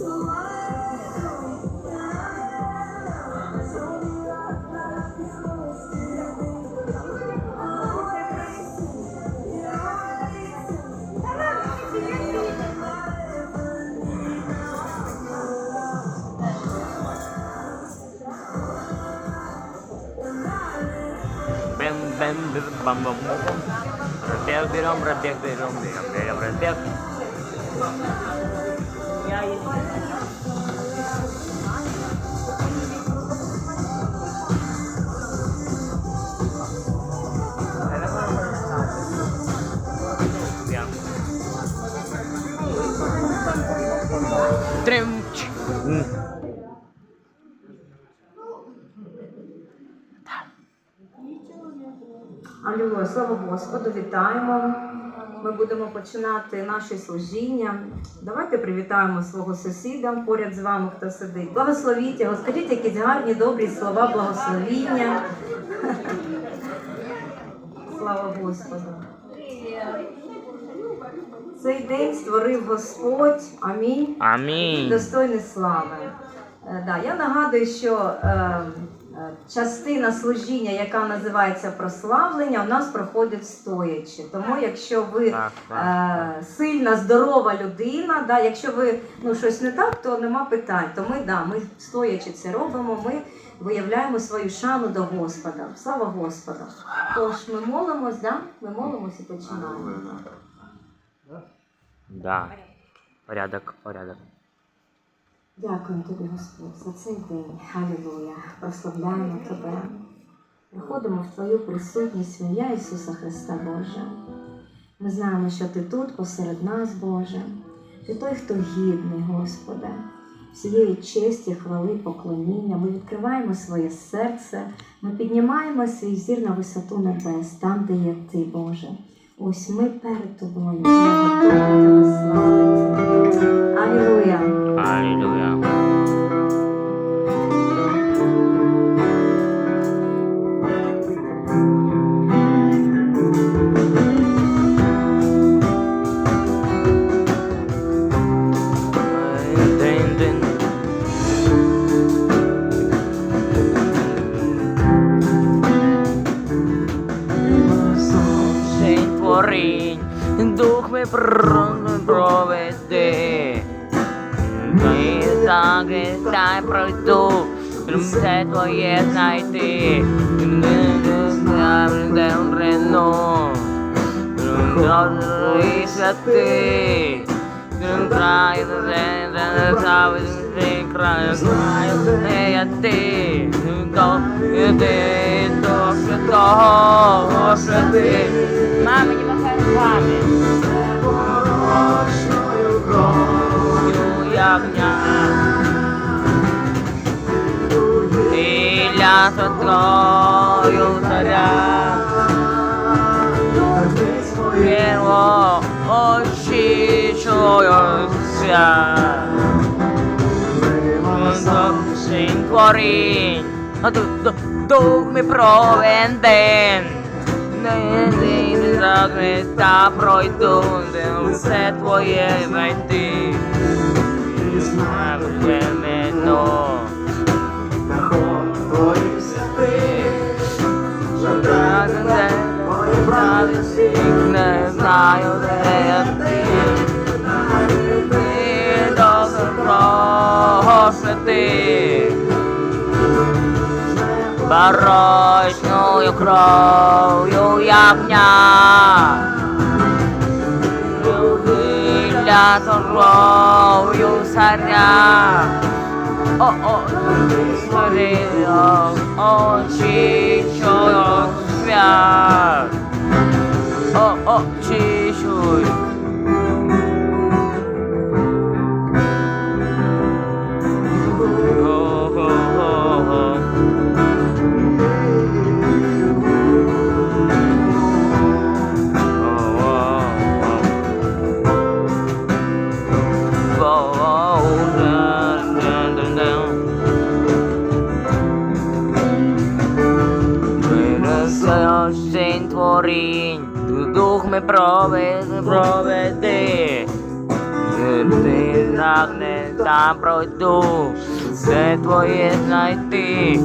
ben bam bam bam. Rebel birom, rebel birom, rebel rebel. Берем, берем, пробег. Трим. Алілуя, слава Господу, вітаємо. Ми будемо починати наше служіння. Давайте привітаємо свого сусіда поряд з вами, хто сидить. Благословіть його, скажіть якісь гарні, добрі слова, благословіння. Слава Господу. Цей день створив Господь. Амінь. Амінь. Достойний слави. Е, Да, я нагадую, що е, е, частина служіння, яка називається прославлення, у нас проходить стоячи. Тому, якщо ви Так, так. е, сильна, здорова людина, да, якщо ви ну, щось не так, то нема питань. То ми, да, ми стоячи це робимо, ми виявляємо свою шану до Господа. Слава Господу! Тож ми молимось, да? ми молимось і починаємо. Да. Порядок, порядок. Дякую тобі, Господь, за цей день. Халілуя. Прославляємо тебе. Приходимо в Твою присутність в ім'я Ісуса Христа Боже. Ми знаємо, що Ти тут посеред нас, Боже. Ти той, хто гідний, Господи. Всієї честі, хвали, поклоніння. Ми відкриваємо своє серце, ми піднімаємо свій зір на висоту небес, там, де є Ти, Боже. Ось ми перед тобою. Готові тебе славити. Алілуя. Аллилуйя. Твоє знайти. І святий. Край, де завжди край, край, не я. Святою царя. Первого очищуюся. Син творінь, а тут ду- дух ми провен день. Не не за Христа пройду, де все твоє знайти. Знак племено. Не знаю, де ти. Ти кров'ю ягня. Вилля кров'ю царя. О, о, смотрел, очищу свят. О, очищуй. О-о-о-о. Дух проведи. Ти так не там пройду, де твоє знайти,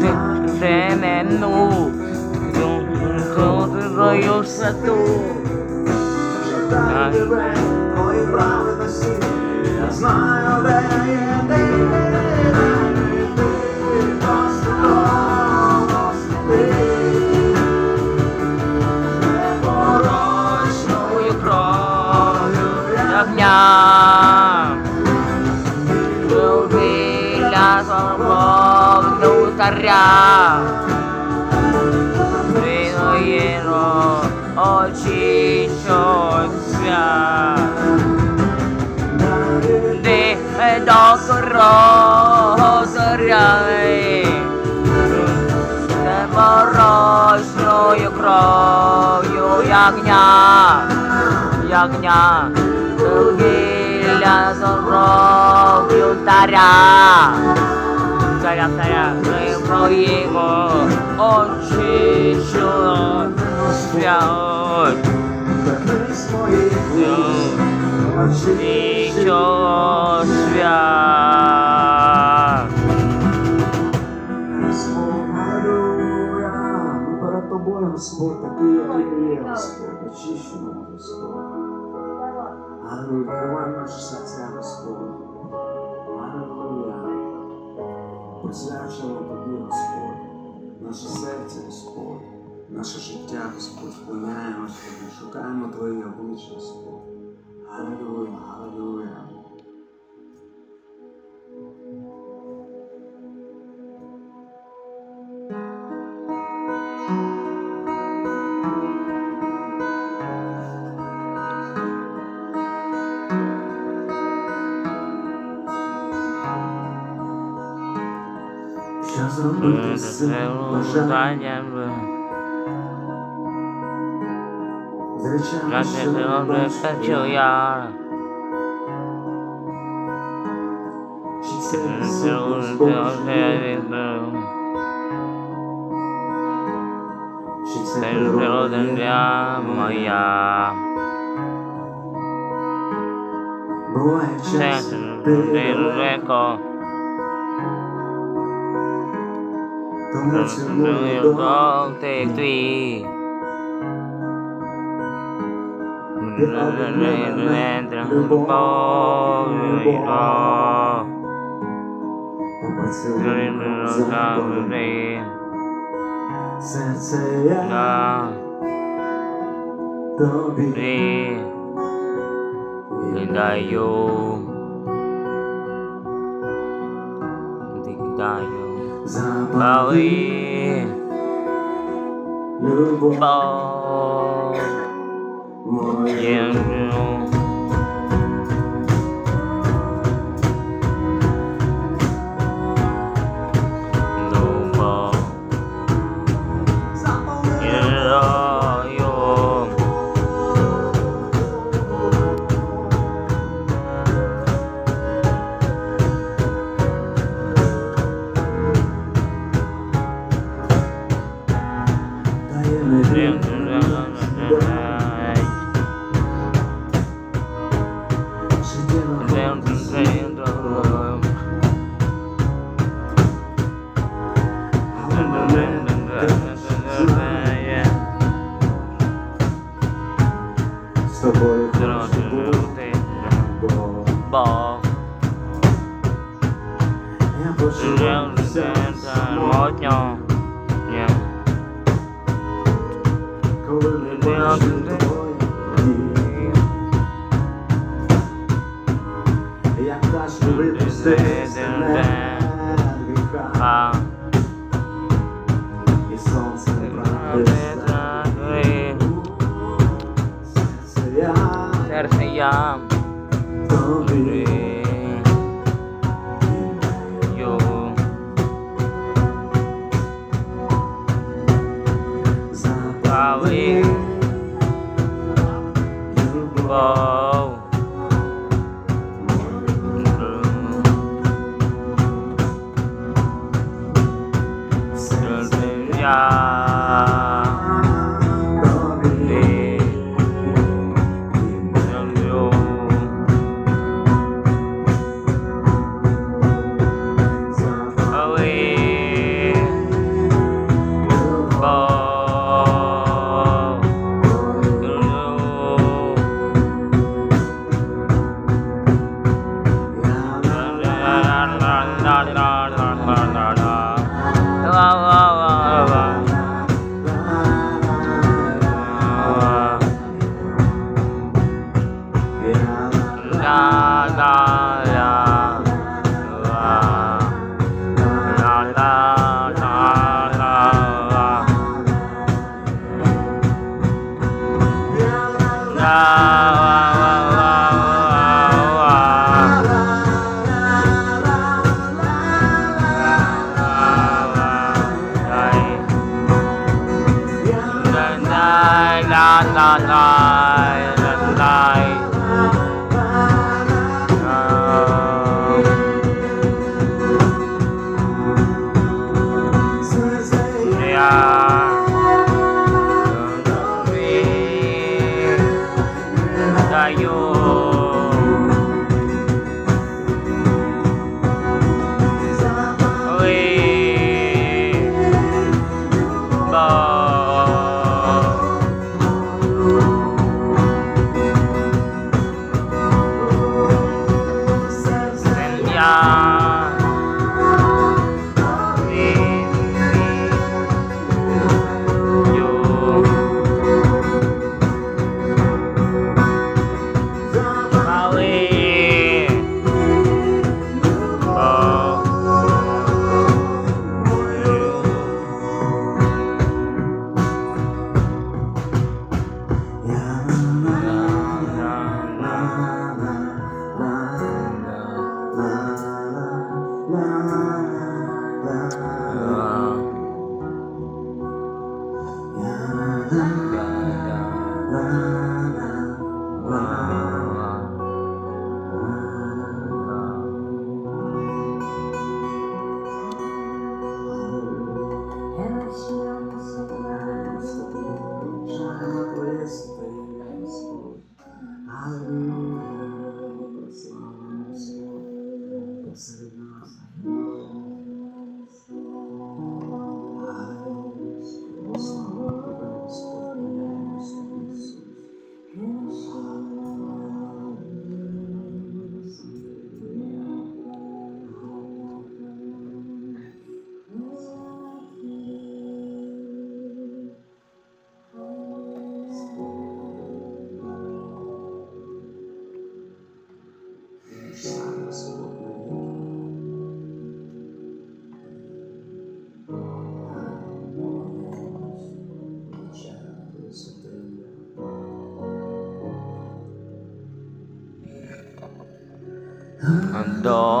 ти, ти мену, тут твою. Шукаю тебе, твої праведності, я знаю, де є, де ти просто Огня, біля свого царя, Твоєро очищуться. Ти до зоряй, непорочною кров'ю ягня, ягня, гілля з кров'ю царя, царя, царя, ми про його Нічого свят. Алілуя. Ми перед тобою, Господь, такий, який є, Господь, очищено, Господь. Відкривай наші серця, Господь. Алілуя. Присвячуємо тобі, Господь, наше серце, Господь, наше життя, Господь, вклоняємося тобі, шукаємо Твоє обличчя, Господь. Алілуя, алілуя. Що зробити з цим бажанням, з речами, що не бачу я. Чи це силу Божа? Чи це природа моя. Буває Це час, ти ти реко, тому ціную до Бог ти твій. поцілунок за тобою. Серце я тобі Даю, даю, запали. Пали, любов моя. Серце я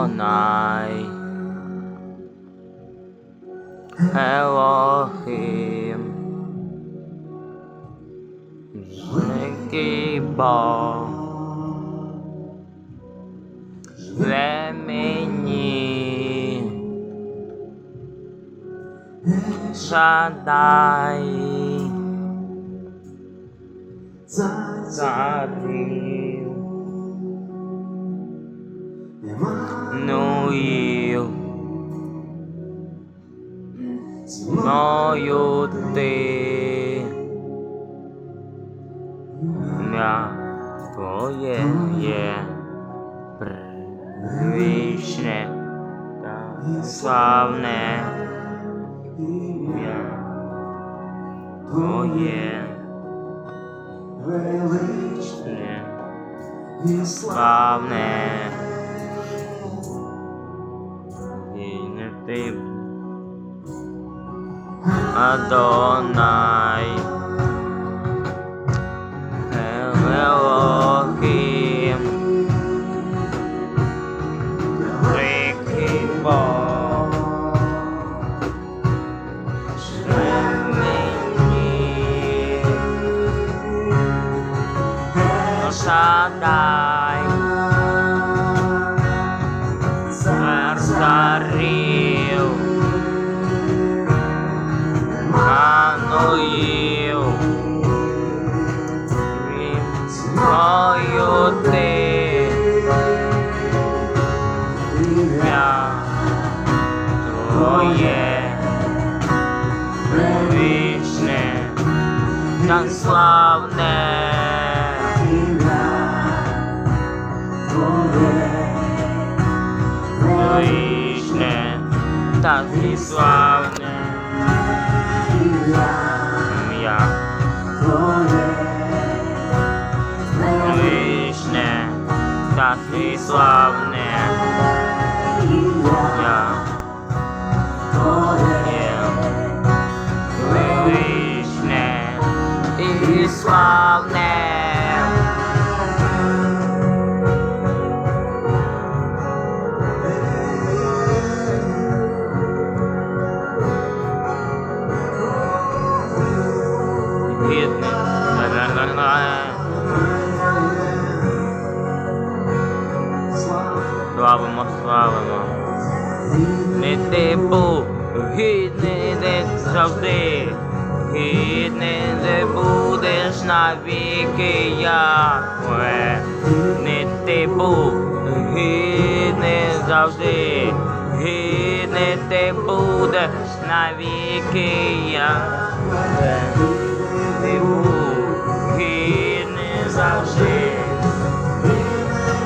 all night. Elohim, Ricky Ball, let me near. Shaddai, Zadie. Yeah, know you. Знаю ти на твоє є привічне та славне ім'я твоє величне і славне. Adonai. Вінцою ти Ім'я Твоє Вічне та славне Вічне та славне. Ім'я Вічне ім'я твій славне. Ім'я Твоє величне і навіки, Яхве. Ти був гідний завжди.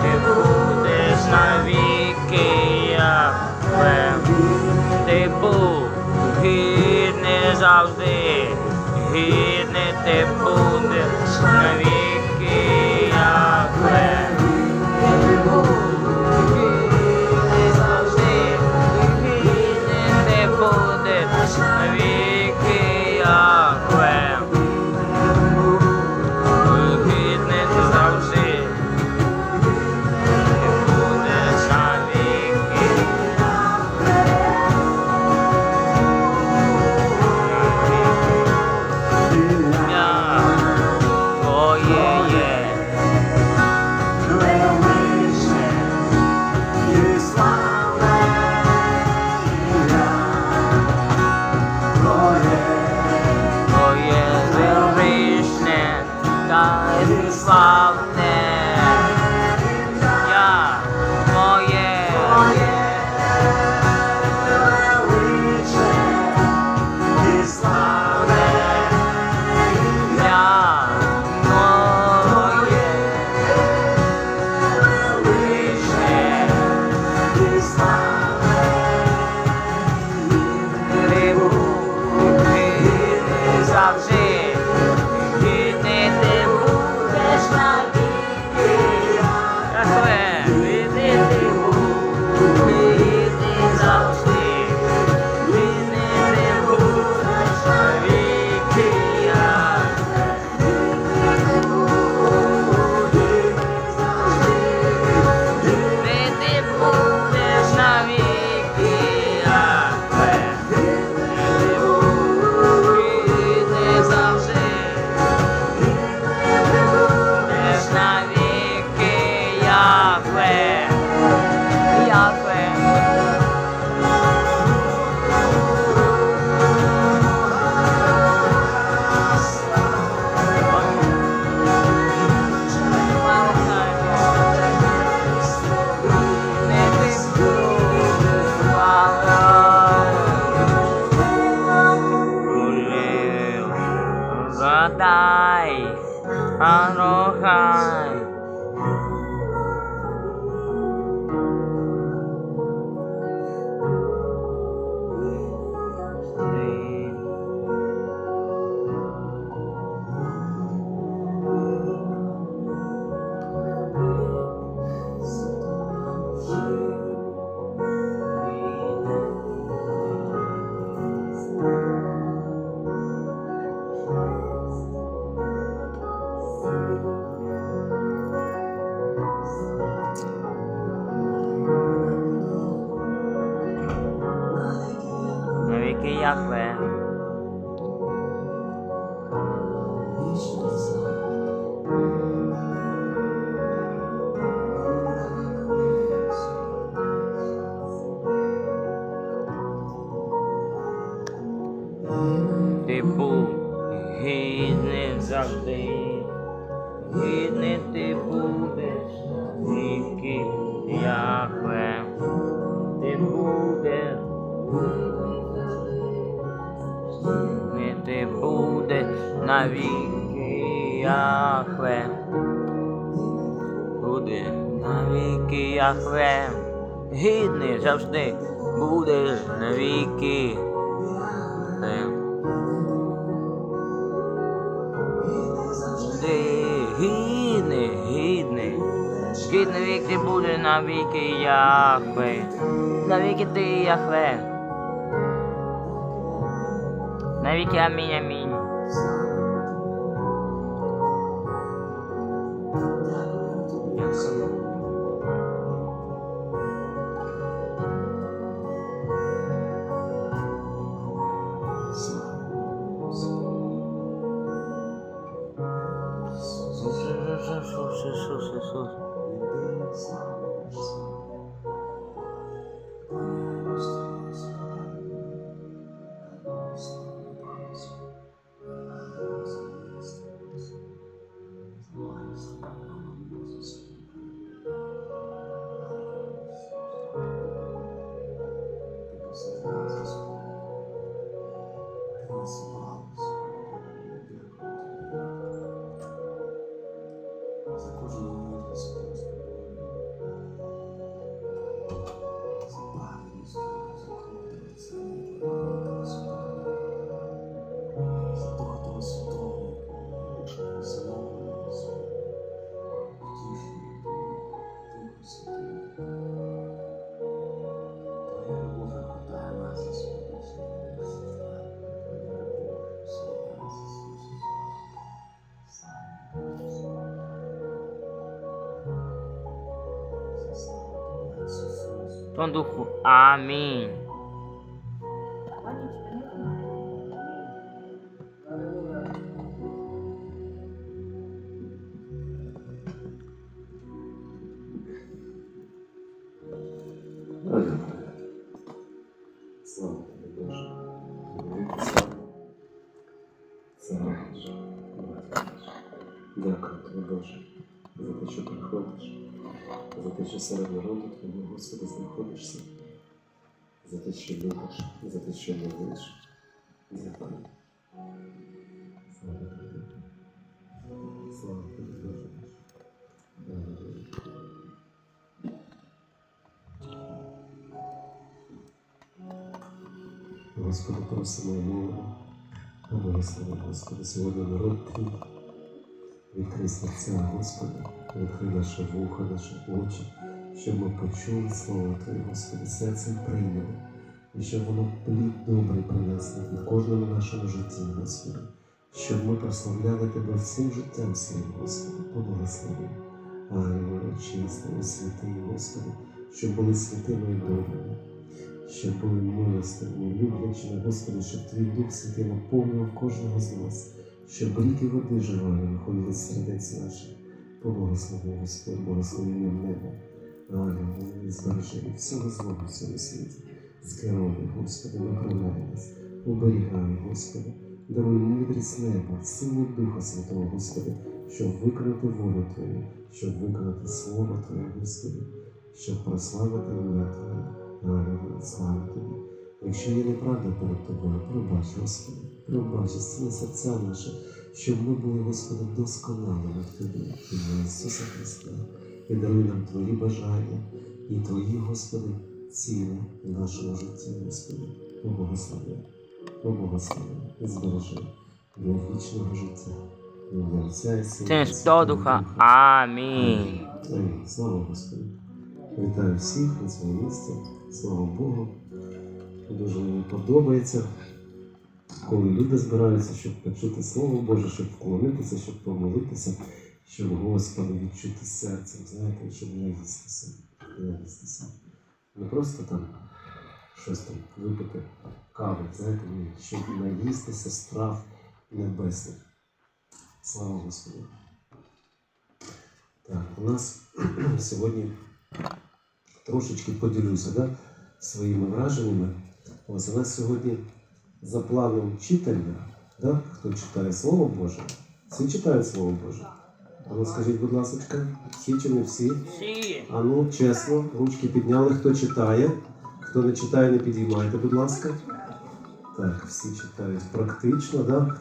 Ти будеш навіки, Яхве. Ти був гідний завжди, гідний ти будеш навіки, ได้อารมณ์ Яхве. Гідний завжди будеш навіки. Ти гідний, гідний. Гідний вік навіки буде, навіки Яхве. Навіки ти Яхве. Навіки амінь, амінь. В Том за що милуєш. Дякую. Слава тобі. Слава тобі, Боже. Господи, просимо Господи, сьогодні народ Твій. Відкрий серця, Господи, відкрий наше вуха, наші очі, щоб ми почули Слово Твоє, Господи, серцем прийняли, і щоб воно плід добрий принесло в кожному нашому житті, Господи, щоб ми прославляли Тебе всім життям своїм, Господи, поблагослови. Чистий, і святий, Господи, щоб були святими і добрими щоб були милостивні, люблячими, Господи, щоб Твій Дух Святий наповнював кожного з нас, щоб ріки води живої виходили з сердець наших. Поблагослови, Господь, благослови нам небо, Аллилуйя, збережи від всього злого в цьому світі. Скеровуй, Господи, направляй нас, оберігай, Господи, даруй мудрість неба, силу Духа Святого, Господи, щоб виконати волю Твою, щоб виконати Слово Твоє, Господи, щоб прославити ім'я Твоє. Аллилуйя, слава тобі. Якщо є неправда перед тобою, пробач, Господи, пробач, зціли серця наше, щоб ми були, Господи, досконалими в Тобі, ім'я Ісуса Христа, і даруй нам Твої бажання і Твої, Господи, цілі в нашому житті, Господи, поблагослови, поблагослови і збережи для вічного життя. Ім'я Отця і Сина. Святого духа. Амінь. Амінь. Слава Господу. Вітаю всіх на своєму місці. Слава Богу. Дуже мені подобається, коли люди збираються, щоб почути Слово Боже, щоб вклонитися, щоб помолитися, щоб Господа відчути серцем, знаєте, щоб наїстися. наїстися. Не просто там щось там випити кави, знаєте, ні, щоб наїстися страв небесних. Слава Господу. Так, у нас сьогодні трошечки поділюся да, своїми враженнями. Ось у нас сьогодні за планом читання, да, хто читає Слово Боже, всі читають Слово Боже. А ну скажіть, будь ласка, всі чи не всі? Всі. А ну, чесно, ручки підняли, хто читає. Хто не читає, не підіймайте, будь ласка. Так, всі читають практично, да?